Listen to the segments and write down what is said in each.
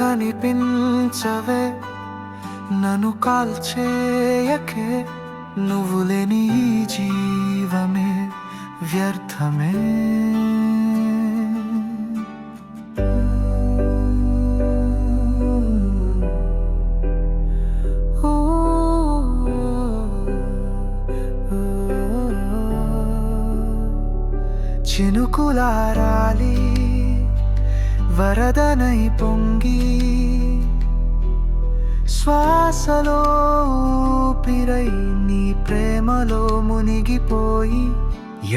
కనిపించవే. నన్ను కాల్చేయకే నువ్వు లేని ఈ జీవమే వ్యర్థమే. ఓ, చినుకులారాలి వరదనై పొంగి శ్వాసలో పిరై నీ ప్రేమలో మునిగిపోయి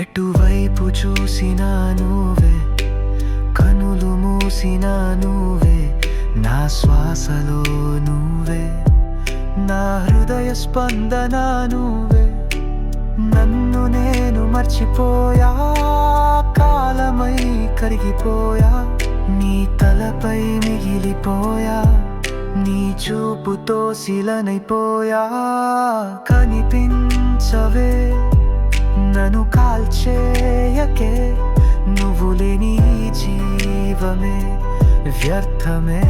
ఎటువైపు చూసినా నువ్వే కనులు మూసినా నువ్వే నా శ్వాసలో నువ్వే నా హృదయ స్పందన నువ్వే. నన్ను నేను మర్చిపోయా కాలమై కరిగిపోయా నీ తలపై మిగిలిపోయా నీ చూపుతో శిలనైపోయా. కనిపించవే నన్ను కాల్చేయకే నువ్వు లేని జీవమే వ్యర్థమే.